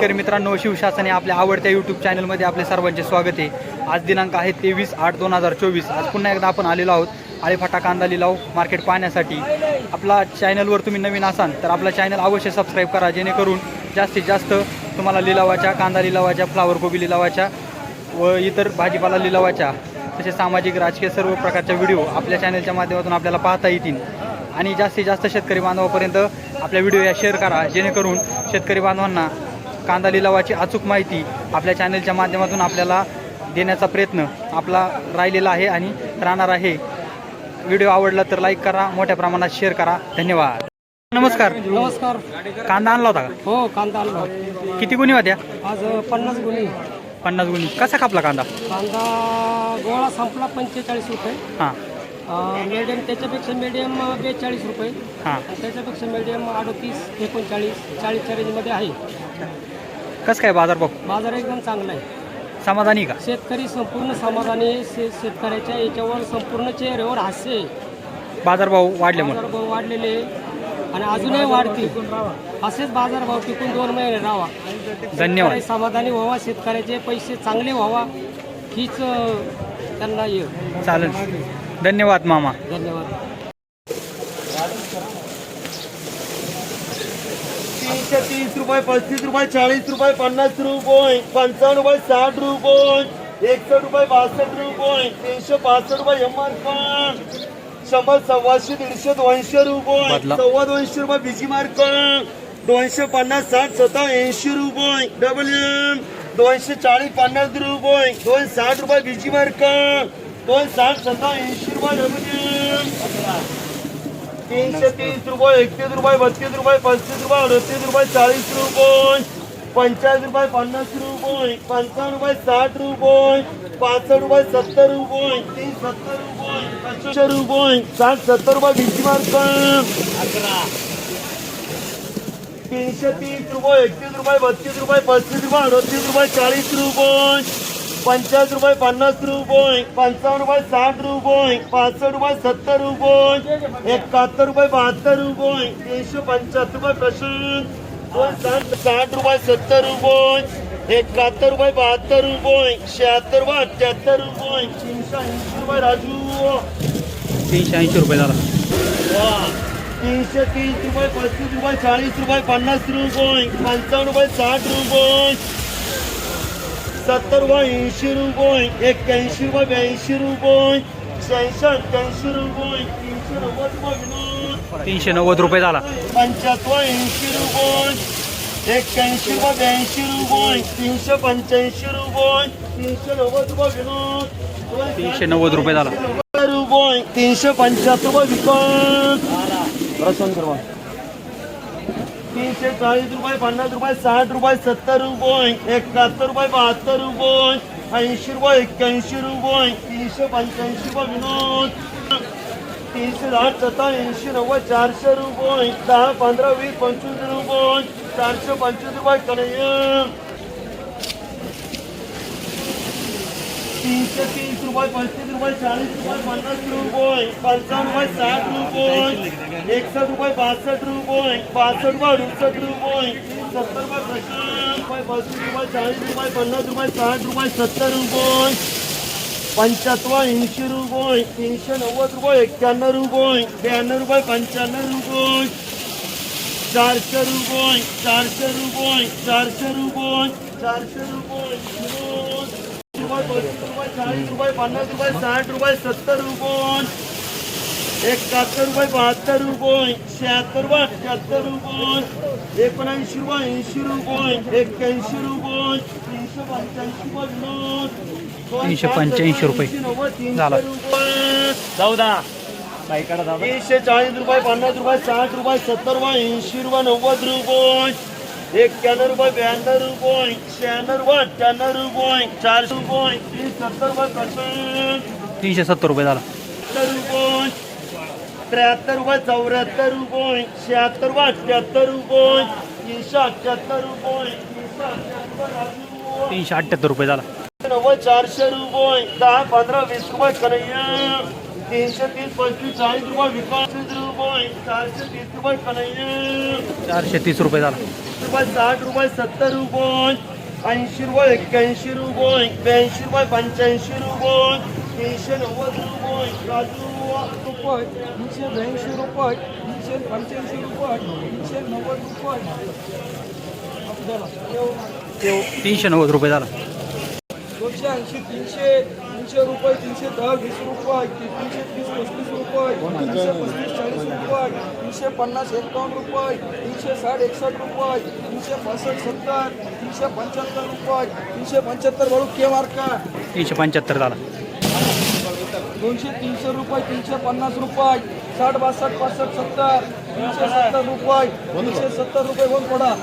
शेतकरी मित्रांनो शिवशासन या आपल्या आवडत्या यूट्यूब चॅनलमध्ये आपले सर्वांचे स्वागत आहे. आज दिनांक आहे तेवीस आठ दोन हजार चोवीस. आज पुन्हा एकदा आपण आलेलो आहोत. आळेफाटा कांदा लिलाव मार्केट हो, पाहण्यासाठी. आपला चॅनलवर तुम्ही नवीन असाल तर आपला चॅनल अवश्य सबस्क्राईब करा जेणेकरून जास्तीत जास्त तुम्हाला लिलावाच्या कांदा लिलावाच्या फ्लावर कोबी लिलावाच्या व इतर भाजीपाला लिलावाच्या तसेच सामाजिक राजकीय सर्व प्रकारच्या व्हिडिओ आपल्या चॅनलच्या माध्यमातून आपल्याला पाहता येतील. आणि जास्तीत जास्त शेतकरी बांधवापर्यंत आपल्या व्हिडिओ या शेअर करा जेणेकरून शेतकरी बांधवांना कांदा लिलावाची अचूक माहिती आपल्या चॅनलच्या माध्यमातून आपल्याला देण्याचा प्रयत्न आपला राहिलेला आहे आणि राहणार आहे. व्हिडिओ आवडला तर लाईक करा मोठ्या प्रमाणात शेअर करा. धन्यवाद. नमस्कार. नमस्कार. कांदा आणला होता हो कांदा आणला का किती गुन्हे होत्या? आज पन्नास गुन्हे पन्नास गुन्हे कसा कापला कांदा? कांदा गोळा संपला पंचेचाळीस रुपये. हां. मीडियम त्याच्यापेक्षा मीडियम बेचाळीस रुपये. हां. आणि त्याच्यापेक्षा मीडियम अडतीस एकोणचाळीस चाळीसच्या रेंजमध्ये आहे. कसं काय बाजार भाव बाजार एकदम चांगला आहे. समाधानी का? शेतकरी संपूर्ण समाधानी. शे शेतकऱ्याच्या याच्यावर संपूर्ण चेहऱ्यावर हास्य आहे. बाजारभाव वाढल्यामुळे बाजारभाव वाढलेले आहे. आणि अजूनही वाढतील. असेच बाजारभाव टिकून दोन महिने राहावा. धन्यवाद. शेतकरी समाधानी व्हावा शेतकऱ्याचे पैसे चांगले व्हावा हीच अं, त्यांना ये चालेल. धन्यवाद मामा. धन्यवाद. तीनशे तीस रुपये पस्तीस रुपये चाळीस रुपये पन्नास रुपये पंचावन्न रुपये साठ रुपये एकसष्ट रुपये बासष्ट रुपये तीनशे पासष्ट रुपये एम शंभर सव्वाशे दीडशे दोनशे रुपये. सव्वा दोनशे रुपये बीजी मार्क दोनशे पन्नास साठ सत्ता ऐंशी रुपये डबल एम. दोनशे चाळीस पन्नास रुपये दोन साठ रुपये बीजी मार्क दोन साठ सत्ता ऐंशी रुपये डबल एम. तीनशे तीस रुपये एकतीस रुपये बत्तीस रुपये पस्तीस रुपये अडतीस रुपये चाळीस रुपये पंचाळीस रुपये पन्नास रुपये पंचावन्न रुपये साठ रुपये पासष्ट रुपये सत्तर रुपये तीन सत्तर रुपये पंचवीसशे रुपये साठ सत्तर रुपये बीसी मार्क. तीनशे तीस रुपये एकतीस रुपये बत्तीस रुपये पस्तीस रुपये अडतीस रुपये चाळीस रुपये. पंचाळीस रुपये पन्नास रुपये पंचावन्न रुपये साठ रुपये पासष्ट रुपये सत्तर रुपये एकाहत्तर रुपये बहात्तर रुपये तीनशे पंच्याहत्तर रुपये प्रशांत दोन साठ साठ रुपये सत्तर रुपये एकाहत्तर रुपये बहात्तर रुपये शहात्तर रुपये अठ्ठ्याहत्तर रुपये तीनशे ऐंशी रुपये राजू. तीनशे ऐंशी रुपये झाला. तीनशे तीस रुपये पस्तीस रुपये चाळीस रुपये पन्नास रुपये पंचावन्न रुपये साठ रुपये सत्तर रुपये ऐंशी रुपये एक्क्याऐंशी रुपये ब्याऐंशी रुपये शहाऐंशी अठ्ठ्याऐंशी रुपये तीनशे नव्वद रुपये तीनशे नव्वद रुपये झाला. पंच्याहत्तर ऐंशी रुपये एक्क्याऐंशी रुपये ब्याऐंशी रुपये तीनशे पंच्याऐंशी रुपये तीनशे नव्वद रुपये तीनशे नव्वद रुपये झाला. रुपये तीनशे पंच्याहत्तर रुपये विकत. तीनशे चाळीस रुपये पन्नास रुपये साठ रुपये सत्तर रुपये एकाहत्तर रुपये बहात्तर रुपये ऐंशी रुपये एक्क्याऐंशी रुपये तीनशे पंच्याऐंशी रुपये विनोद. तीनशे दहा सत्ता ऐंशी नव्वद चारशे रुपये दहा पंधरा वीस पंचवीस रुपये चारशे पंचवीस रुपये कन्हैया तीनशे तीस रुपये पस्तीस रुपये चाळीस रुपये पन्नास रुपये पंचावन्न रुपये साठ रुपये एकसष्ट रुपये बासष्ट रुपये बासष्ट रुपये अडुसष्ट रुपये सत्तर रुपये प्रशांत रुपये पस्तीस रुपये चाळीस रुपये पन्नास रुपये साठ रुपये सत्तर रुपये पंच्याहत्तर ऐंशी रुपये तीनशे नव्वद रुपये एक्क्याण्णव रुपये ब्याण्णव रुपये पंच्याण्णव रुपये चारशे रुपये चारशे रुपये चारशे रुपये चारशे रुपये रुपये पस्तीस रुपये चाळीस रुपये पन्नास रुपये साठ रुपये सत्तर रुपये. एकाहत्तर रुपये बहात्तर रुपये. शहात्तर रुपये अठ्ठ्याहत्तर रुपये. एकोणऐंशी रुपये ऐंशी रुपये. एक्क्याऐंशी रुपये. तीनशे पंच्याऐंशी रुपये तीनशे पंच्याऐंशी रुपये. झाला. रुपये. तीनशे चाळीस रुपये पन्नास रुपये साठ रुपये सत्तर रुपये ऐंशी रुपये नव्वद रुपये. एक्क्याण्णव रुपये ब्याण्णव रुपये शहाण्णव रुपये अठ्ठ्याण्णव रुपये चारशे रुपये तीस सत्तर रुपये पन्नास तीनशे सत्तर रुपये झाला. रुपये त्र्याहत्तर रुपये चौऱ्याहत्तर रुपये शहात्तर रुपये अठ्ठ्याहत्तर रुपये तीनशे अठ्ठ्याहत्तर रुपये. तीनशे अठ्ठ्याहत्तर रुपये. झाला. नव्वद चारशे रुपये दहा पंधरा वीस रुपये कन्हैया तीनशे तीस पस्तीस चाळीस रुपये विकास रुपये चारशे तीस रुपये कन्हैया चारशे तीस रुपये झाला. रुपये साठ रुपये सत्तर रुपये ऐंशी रुपये एक्क्याऐंशी रुपये ब्याऐंशी रुपये पंच्याऐंशी रुपये तीनशे नव्वद रुपये काजू रुपये तीनशे ब्याऐंशी रुपये तीनशे पंच्याऐंशी रुपये तीनशे नव्वद रुपये. तीनशे नव्वद रुपये झाला. दोनशे ऐंशी तीनशे. तीनशे रुपये तीनशे दहा वीस रुपये तीनशे तीस पस्तीस रुपये तीनशे पस्तीस चाळीस रुपये तीनशे पन्नास एकावन्न रुपये तीनशे साठ एकसष्ट रुपये तीनशे पासष्ट सत्तर तीनशे पंच्याहत्तर रुपये तीनशे पंच्याहत्तर बळू के मार्का तीनशे पंच्याहत्तर झाला. दोनशे तीनशे रुपये तीनशे पन्नास रुपये साठ बासष्ट पासष्ट सत्तर तीनशे सत्तर रुपये तीनशे सत्तर रुपये कोण पडा.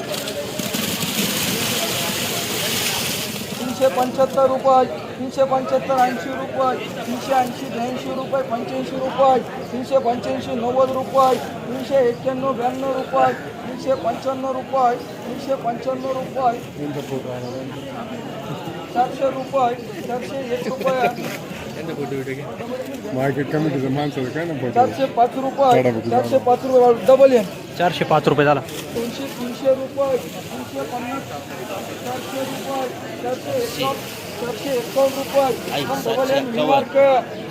तीनशे पंच्याहत्तर रुपये. तीनशे पंच्याहत्तर ऐंशी रुपये तीनशे ऐंशी ब्याऐंशी रुपये पंच्याऐंशी रुपये तीनशे पंच्याऐंशी नव्वद रुपये तीनशे एक्क्याण्णव ब्याण्णव रुपये तीनशे पंच्याण्णव रुपये तीनशे पंच्याण्णव रुपये. चारशे रुपये चारशे एक रुपये. मार्केट कमिटीचं माणसाचं काय ना फोटो चारशे पाच रुपये चारशे पाच रुपये डबल एन चारशे पाच रुपये झाला. दोनशे तीनशे रुपये तीनशे पन्नास चारशे रुपये चारशे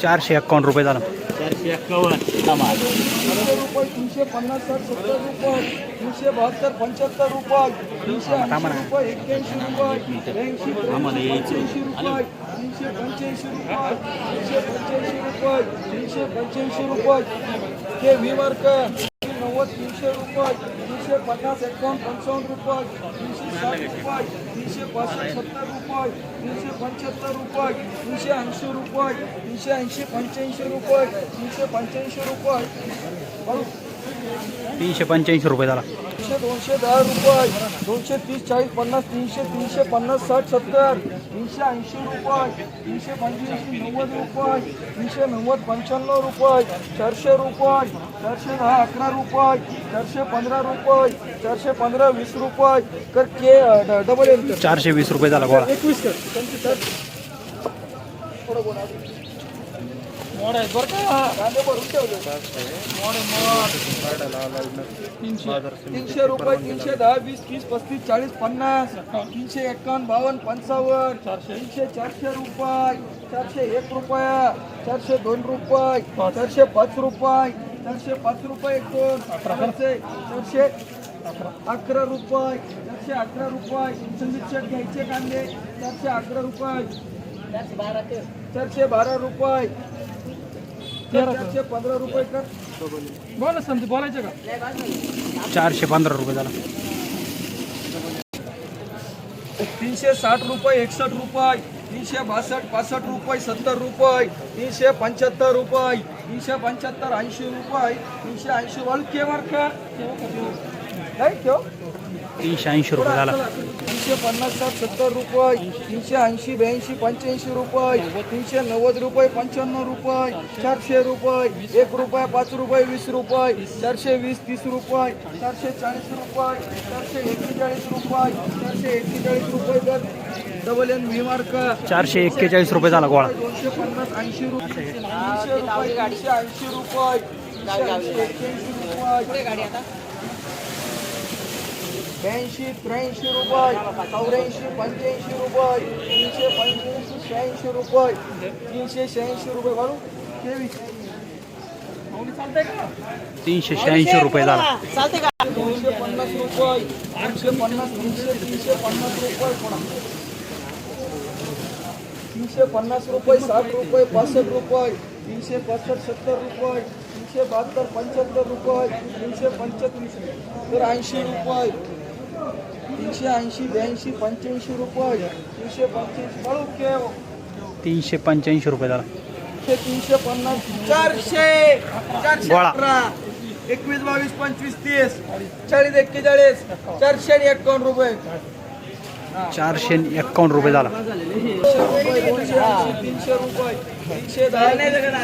चारशे एक्कावन्न रुपये झाला चारशे एक्कावन्न तीनशे पन्नास सत्तर रुपये तीनशे बहात्तर पंच्याहत्तर रुपये तीनशे ऐंशी रुपये एक्क्याऐंशी रुपये ब्याऐंशी पंच्याऐंशी रुपये तीनशे पंच्याऐंशी रुपये तीनशे पंच्याऐंशी रुपये तीनशे पंच्याऐंशी रुपये के व्ही मार्क नव्वद तीनशे रुपये तीनशे पन्नास एकावन्न पंचावन्न रुपये साठ रुपये तीनशे पासष्ट सत्तर रुपये तीनशे पंच्याहत्तर रुपये तीनशे ऐंशी रुपये तीनशे ऐंशी पंच्याऐंशी रुपये तीनशे पंच्याऐंशी रुपये. तीनशे पंच्याऐंशी रुपये झाला. तीनशे दोनशे दहा रुपये दोनशे तीस चाळीस पन्नास तीनशे तीनशे पन्नास साठ सत्तर. तीनशे ऐंशी रुपये तीनशे पंच्याऐंशी नव्वद रुपये तीनशे नव्वद पंच्याण्णव रुपये चारशे रुपये चारशे दहा अकरा रुपये चारशे पंधरा रुपये चारशे पंधरा वीस रुपये. कर के डबल चारशे वीस रुपये झाला एकवीस कर त्यांची सर थोडं बोला मोड बरं का? भरून ठेवले. मोड मोड. तीनशे तीनशे रुपये तीनशे दहा वीस तीस पस्तीस चाळीस पन्नास तीनशे एकावन्न बावन्न पंचावन्न तीनशे चारशे रुपये चारशे एक रुपया चारशे दोन रुपये चारशे पाच रुपये चारशे पाच रुपये दोन चारशे चारशे अकरा रुपये चारशे अकरा रुपये. मिक्सर घ्यायचे कांदे चारशे अकरा रुपये. चारशे बारा रुपये. चारशे पंधरा रुपये कर. बोला संधी बोलायचं का? चारशे पंधरा रुपये झाला. तीनशे साठ रुपये एकसष्ट रुपये तीनशे बासष्ट पासष्ट रुपये सत्तर रुपये तीनशे पंच्याहत्तर रुपये तीनशे पंच्याहत्तर ऐंशी रुपये तीनशे ऐंशी. वाल के मार्क नाही ठेव. तीनशे ऐंशी रुपये झाला. तीनशे पन्नास साठ सत्तर रुपये तीनशे ऐंशी ब्याऐंशी पंच्याऐंशी रुपये तीनशे नव्वद रुपये पंच्याण्णव रुपये चारशे रुपये एक रुपये पाच रुपये वीस रुपये चारशे वीस तीस रुपये चारशे चाळीस रुपये चारशे एक्केचाळीस रुपये चारशे एक्केचाळीस रुपये दर. डबल एन व्ही मार्क चारशे एक्केचाळीस रुपये झाला गोळा. दोनशे पन्नास ऐंशी रुपये तीनशे रुपये तीनशे ऐंशी रुपये तीनशे ऐंशी एक्क्याऐंशी रुपये ब्याऐंशी त्र्याऐंशी रुपये चौऱ्याऐंशी पंच्याऐंशी रुपये तीनशे पंच्याऐंशी शहाऐंशी रुपये तीनशे शहाऐंशी रुपये. घालू तेवीस चालतंय तीनशे शहाऐंशी रुपये झाला. दोनशे पन्नास रुपये दोनशे पन्नास तीनशे तीनशे पन्नास रुपये तीनशे पन्नास रुपये साठ रुपये पासष्ट रुपये तीनशे पासष्ट सत्तर रुपये तीनशे बहात्तर पंच्याहत्तर रुपये तीनशे पंच्याहत्तर तर ऐंशी रुपये. तीनशे ऐंशी ब्याऐंशी पंच्याऐंशी रुपये. तीनशे पंच्याऐंशी बळू केव तीनशे पंच्याऐंशी रुपये झाला. तीनशे तीनशे पन्नास चारशे. चारशे गोळा. अठरा. एकवीस बावीस पंचवीस तीस. चाळीस एक्केचाळीस. चारशे आणि एकावन्न रुपये. चारशे एक्कावन्न रुपये झाला. तीनशे रुपये. दोनशे ऐंशी तीनशे रुपये तीनशे दहा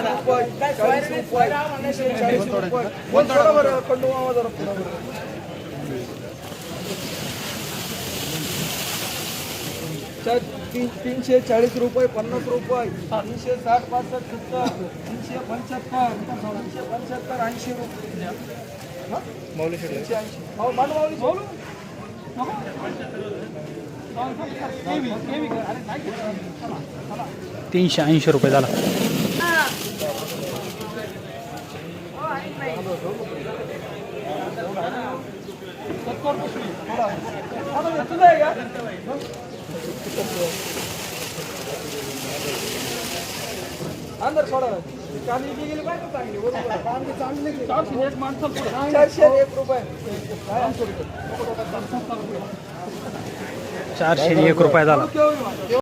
रुपये चाळीस रुपये तीनशे चाळीस रुपये. कोण थोडं बरं? खंडू मामा जरा पुढं बरं. चार तीन तीनशे चाळीस रुपये पन्नास रुपये तीनशे साठ पासष्ट सत्तर तीनशे पंच्याहत्तर तीनशे पंच्याहत्तर ऐंशी रुपये हा? ऐंशी हो, माऊली, बोलू. तीनशे ऐंशी रुपये झाला सत्तर अंदर सोडा कांदे बी गेले पाहिजे चांगली बरोबर. कांदे चांगले गेले. चारशे एक रुपये. चारशे एक रुपये झाला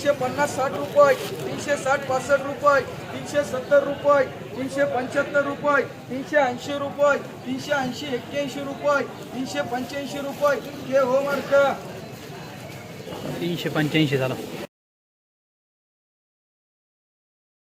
तीनशे पन्नास साठ रुपये तीनशे साठ पासष्ट रुपये तीनशे सत्तर रुपये तीनशे पंच्याहत्तर रुपये तीनशे ऐंशी रुपये तीनशे ऐंशी एक्क्याऐंशी रुपये तीनशे पंच्याऐंशी रुपये. हे हो मार्क तीनशे पंच्याऐंशी झाला.